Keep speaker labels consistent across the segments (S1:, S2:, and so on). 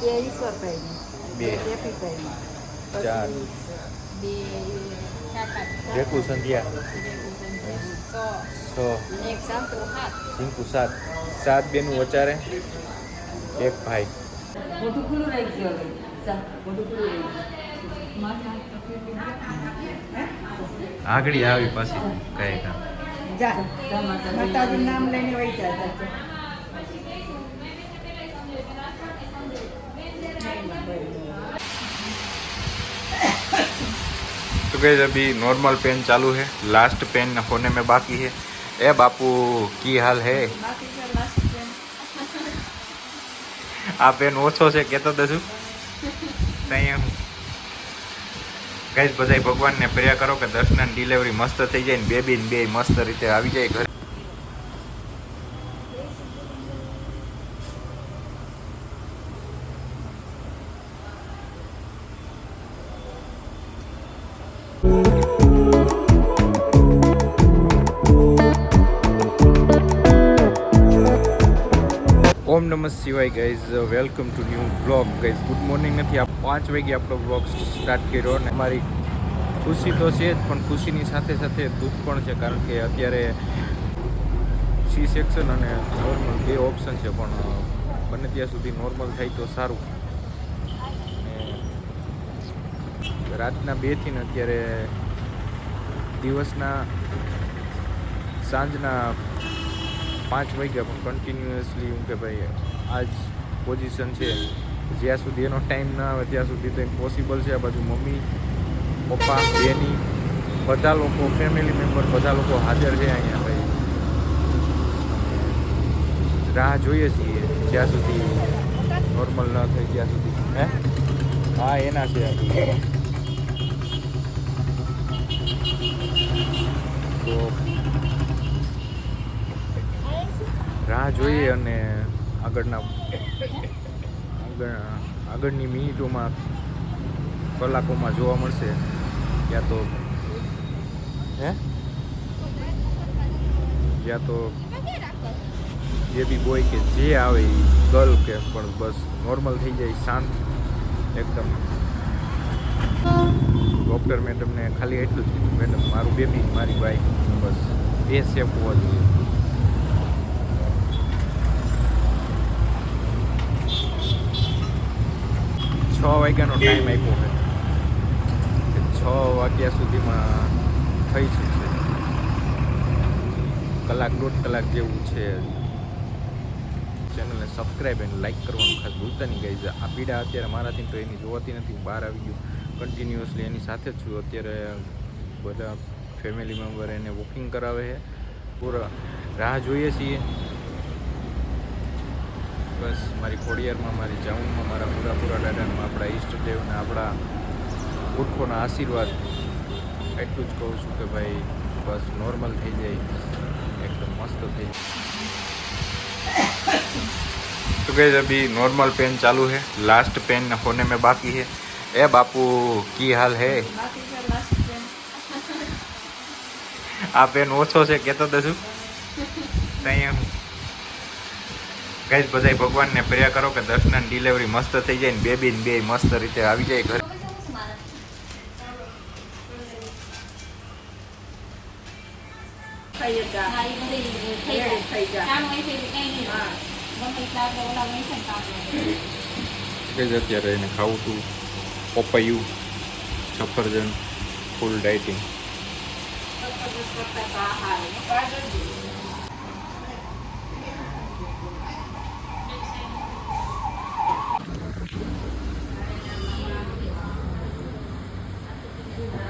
S1: બે ઈશ્વરભાઈની
S2: બે. ચાર.
S1: બે
S2: રેકુ સંધ્યા
S1: સો.
S2: સિંકુ સાત. સાત બેનું વચારે. એક ભાઈ.
S3: મોટું ખુલ્લું હવે. ખુલ્લું.
S2: આગળી આવી પાછી.
S1: કઈ
S3: કામ. માતાજી.
S1: નામ લઈને વહી જા જા
S2: तो गई अभी नॉर्मल पेन चालू है लास्ट पेन होने में बाकी है ए बापू की हाल है
S1: બાકી તો last છે.
S2: આ પેન ઓછો છે કહેતો દસું ત્યાં કઈ બધાય ભગવાનને પ્રેયા કરો કે દર્શન ડિલિવરી મસ્ત થઈ જાય ને બેબી ને બે મસ્ત રીતે આવી જાય ઘરે ઓમ નમઃ શિવાય guys welcome to new vlog guys good morning નથી, આ પાંચ વાગે આપણો વ્લોગ સ્ટાર્ટ કર્યો અને અમારી ખુશી તો છે જ, પણ ખુશીની સાથે સાથે દુઃખ પણ છે, કારણ કે અત્યારે સી સેક્શન અને નોર્મલ બે ઓપ્શન છે, પણ બને ત્યાં સુધી નોર્મલ થાય તો સારું. રાતના બેથી ને અત્યારે દિવસના સાંજના પાંચ વાગ્યા પણ કન્ટિન્યુઅસલી હું કે ભાઈ આ જ પોઝિશન છે. જ્યાં સુધી એનો ટાઈમ ના આવે ત્યાં સુધી તો ઇમ્પોસિબલ છે. આ બાજુ મમ્મી, પપ્પા, બેની, બધા લોકો ફેમિલી મેમ્બર બધા લોકો હાજર છે અહીંયા ભાઈ. રાહ જોઈએ છીએ જ્યાં સુધી નોર્મલ ન થાય ત્યાં સુધી. હે? હા, એના છે તો રાહ જોઈએ અને આગળના આગળ આગળની મિનિટોમાં કલાકોમાં જોવા મળશે. યા તો હે? યા તો જે બી બોય કે જે આવે એ ગર્લ કે, પણ બસ નોર્મલ થઈ જાય, શાંત, એકદમ. ડૉક્ટર મેડમને ખાલી એટલું જ કીધું મેડમ મારું બેબી મારી બાઈક બસ બે સેફ હોવા જોઈએ. છ વાગ્યાનો ટાઈમ આપ્યો છે. છ વાગ્યા સુધીમાં થઈ શકશે. કલાક દોઢ કલાક જેવું છે. ચેનલને સબસ્ક્રાઈબ એન્ડ લાઈક કરવાનું ખાસ ભૂલતા નહીં ગઈ આ પીડા અત્યારે મારાથી તો એની જોવાતી નથી. હું બહાર આવી ગયું કન્ટિન્યુઅસલી એની સાથે જ છું. અત્યારે બધા ફેમિલી મેમ્બર એને વોકિંગ કરાવે છે. પૂરા રાહ જોઈએ છીએ. બસ મારી ખોડિયારમાં મારી ચાઉનમાં મારા પૂરા પૂરા દાદામાં આપણા ઈષ્ટદેવના આપણા પુરખોના આશીર્વાદ એટલું જ કહું છું કે ભાઈ બસ નોર્મલ થઈ જાય એકદમ મસ્ત થઈ જાય तो गई अभी नॉर्मल पेन चालू है लास्ट पेन होने में बाकी है ए बापू की हाल है
S1: બાકી તો last છે.
S2: આ પેન ઓછો છે કહેતો દસું ત્યાં કઈ બધાય ભગવાનને પ્રેયા કરો કે દર્શન ડિલિવરી મસ્ત થઈ જાય ને બેબી ને બે મસ્ત રીતે આવી જાય ઘરે. અત્યારે એને ખાવું હતું પપૈયું સફરજન ફૂલ ડાયટિંગ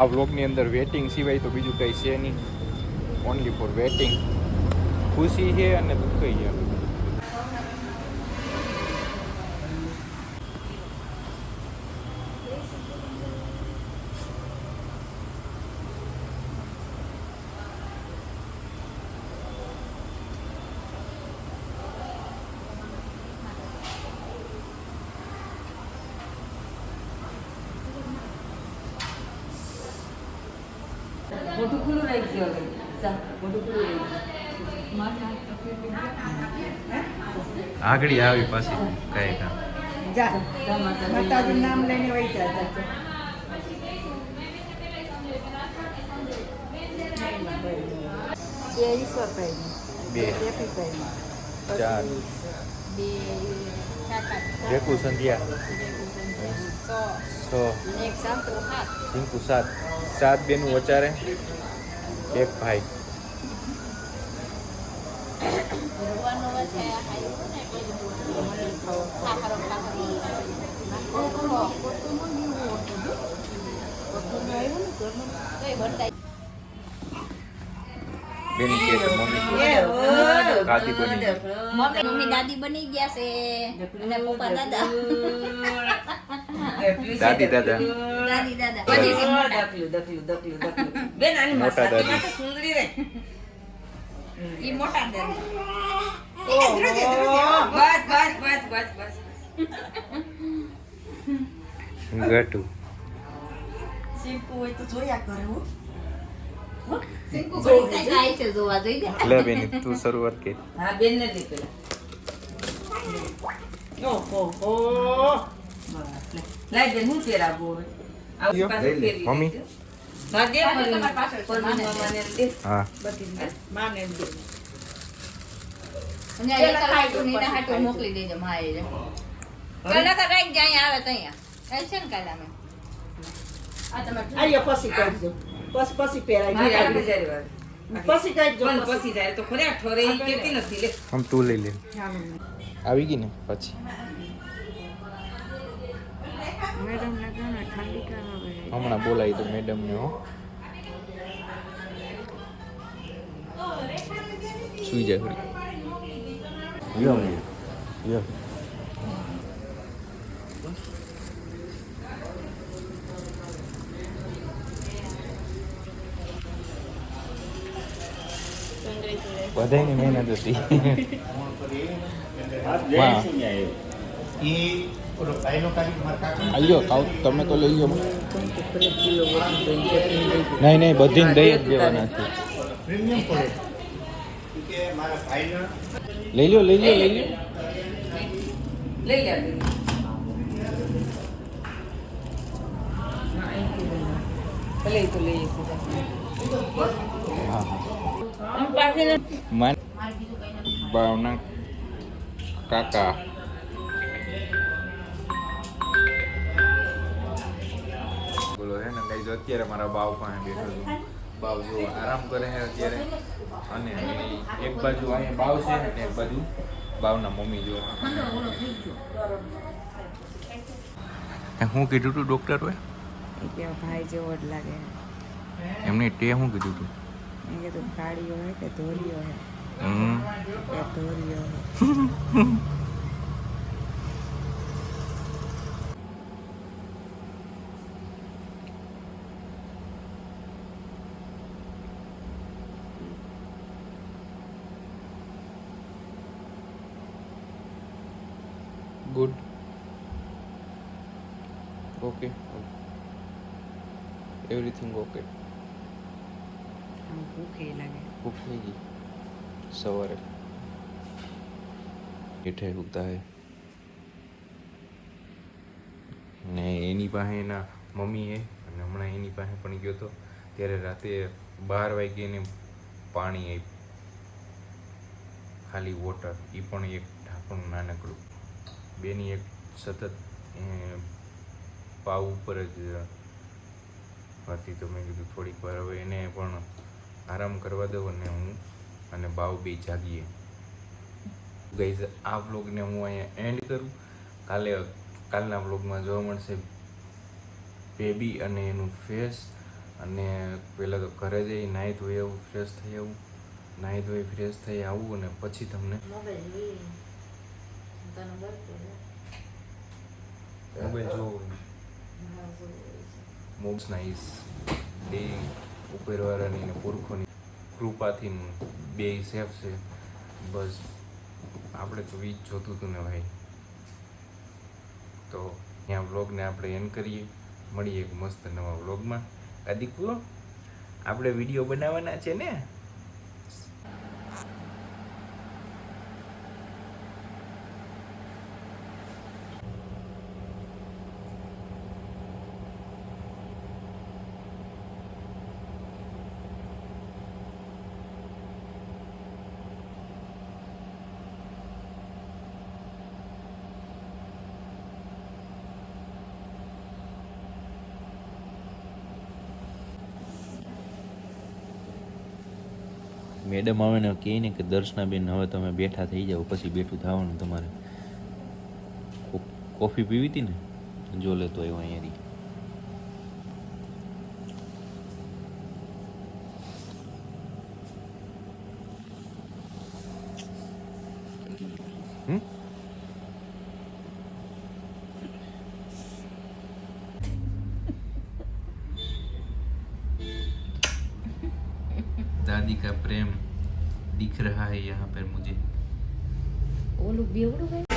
S2: આ વ્લોગની અંદર વેટિંગ સિવાય તો બીજું કંઈ છે નહીં. Only for waiting. ખુશી છે અને દુઃખ છે.
S3: મોઢું ખુલ્લું રાખજો હવે. જા મોઢું ખુલ્લું રહી દે.
S2: આગળ આવી પાછી કઈ કામ.
S4: જા.
S3: માતાજી.
S4: નામ લઈને વહી જા જા, જા. બે
S2: બે. ચાર.
S1: બે
S2: ભેકુ સંધ્યા. છ સિંકુ સાત. સાત બેનું વચારે. એક ભાઈ. બેન કે મમ્મી. દાદી બની.
S1: મમ્મી મમ્મી દાદી બની ગયા છે. અને પપ્પા દાદા.
S2: દાદી, દાદા.
S1: દાદી દાદા. પછી.
S3: ડકલું, ડકલું, ડકલું, ડકલું. બેન આની
S2: મોટા દાદી.
S3: સુંદરી રે.
S1: ઈ મોટા દાદી
S3: ઓહો, બસ બસ બસ બસ બસ.
S2: ગટુ.
S4: શીખવું હોય તો જોયા કરે. હો
S2: લે બેન તું શરૂઆત કે
S3: હા બેન ને દે પેલા
S4: ઓહો હો
S3: બસ, લે. લાય બેન હું પહેરાવું હવે આવું
S2: લ્યો,
S3: પાછું
S2: લઈ લે.
S3: પહેરી
S2: મમ્મી.
S3: લેજો. હા, દે
S1: હા,
S3: પરવીન.
S1: તમારી પાછળ છે,
S3: પરવીન
S1: માને દે.
S3: મામાને દે.
S2: હા
S4: બધી માને દે
S1: અને એક હાટુ નીના હાટુ મોકલી દેજો માએ જે પેલા તો રાખ જાય આવે તો અહીંયા કાલ છે ને કાલ અમે આ તમારે
S4: આયો પછી કરજો પછી પછી પહેરાય. પછી
S3: પણ
S4: પછી.
S3: પછી જાય. તો ખરે અઠવારે કેતી કહેતી નથી લે.
S2: આમ તું લઈ લે. આવી ગઈ ને? પછી. હમણાં બોલાવી દો મેડમ ને હો સુઈ જાય યો લ્યો. બધાની મહેનત હતી વાહ. આલ્યો ખાવ તમે તો લઈ લો નહીં નહીં બધીને દઈ જ દેવાના છે લઈ લ્યો લઈ લ્યો લઈ લ્યો
S3: લઈ લે બેન. હા, અહીંથી લઈ લે. ભલે ઈ તો લઈ સીધા.
S2: હા હા માન ભાવના કાકા. બોલો હે ને ગાઈઝ અત્યારે મારા બાવ પાસે બેઠો છું. બાવ જો આરામ કરે છે અત્યારે. અને એક બાજુ અહીંયા બાવ છે ને એક બાજુ બાવના મમ્મી જો. શું કીધું તું ડોક્ટર હોય?
S4: કે ભાઈ જેવો જ લાગે.
S2: એમને તે શું કીધું તું?
S4: કીધું કાળીઓ હે કે ધોરીઓ હે?
S2: હમ.
S4: કે ધોરીઓ હે?
S2: ગુડ ઓકે એવરીથિંગ ઓકે
S4: ભૂખે
S2: થઈ ગઈ. સવારે હેઠે ઉગતા હે ને એની પાસે એના મમ્મી હે અને હમણાં એની પાસે પણ ગયો તો, ત્યારે રાતે બાર વાગે એને પાણી આપ્યું. ખાલી વોટર એ પણ એક ઢાંકણું નાનકડું. બેની એક સતત પાવ ઉપર જ હતી તો મેં કીધું થોડીક વાર હવે એને પણ આરામ કરવા દઉં અને હું અને ભાવ બી જાગીએ. ગઈ આ વ્લોગને હું અહીંયા એન્ડ કરું. કાલે કાલના વ્લોગમાં જોવા મળશે બેબી અને એનું ફેસ અને પહેલાં તો ઘરે જઈ નાહી ધોઈ આવું ફ્રેશ થઈ આવું. નાહી ધોઈ ફ્રેશ થઈ આવું અને પછી તમને મોબાઈલ જોવો. મોબ્સ નાઈસ બે ઉપરવાળાની અને પુરખોની કૃપાથી બે સેફ છે. બસ આપણે તો વીજ જોતું હતું ને ભાઈ. તો ત્યાં વ્લોગને આપણે એન્ડ કરીએ. મળીએ એક મસ્ત નવા વ્લોગમાં. આદિ કુલો આપણે વીડિયો બનાવવાના છે ને? મેડમ આવે ને કહે ને કે દર્શનાબેન હવે તમે બેઠા થઈ જાઓ, પછી બેઠું થવાનું તમારે. કોફી પીવી હતી ને? જો લેતો આવ્યો અહીંયાથી. शादी का प्रेम दिख रहा है यहाँ पर मुझे
S3: वो लोग बेवड़ो है